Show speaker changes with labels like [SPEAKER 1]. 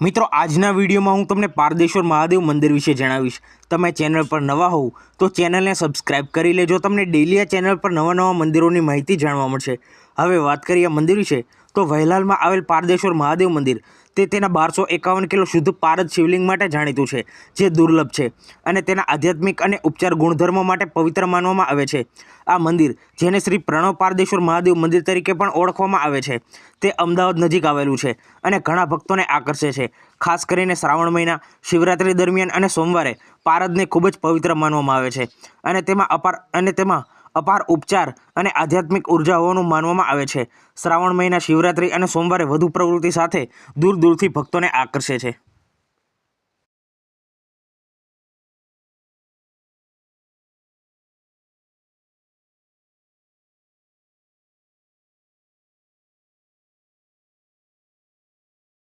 [SPEAKER 1] મિત્રો, આજના વિડીયોમાં હું તમને પારદેશ્વર મહાદેવ મંદિર વિશે જણાવીશ. તમે ચેનલ પર નવા હોવ તો ચેનલને સબસ્ક્રાઇબ કરી લેજો. તમને ડેલી આ ચેનલ પર નવા નવા મંદિરોની માહિતી જાણવા મળશે. હવે વાત કરીએ મંદિર વિશે. તો વહેલાલમાં આવેલ પારદેશ્વર મહાદેવ મંદિર. તે તેના બારસો એકાવન કિલો શુદ્ધ પારદ શિવલિંગ માટે જાણીતું છે, જે દુર્લભ છે અને તેના આધ્યાત્મિક અને ઉપચાર ગુણધર્મો માટે પવિત્ર માનવામાં આવે છે. આ મંદિર, જેને શ્રી પ્રણવ પારદેશ્વર મહાદેવ મંદિર તરીકે પણ ઓળખવામાં આવે છે, તે અમદાવાદ નજીક આવેલું છે અને ઘણા ભક્તોને આકર્ષે છે. ખાસ કરીને શ્રાવણ મહિના, શિવરાત્રી દરમિયાન અને સોમવારે પારદને ખૂબ જ પવિત્ર માનવામાં આવે છે અને તેમાં અપાર અને તેમાં અપાર ઉપચાર અને આધ્યાત્મિક ઊર્જા હોવાનું માનવામાં આવે છે. શ્રાવણ મહિના શિવરાત્રિ અને સોમવારે વધુ પ્રવૃત્તિ સાથે દૂર દૂરથી ભક્તોને આકર્ષે છે.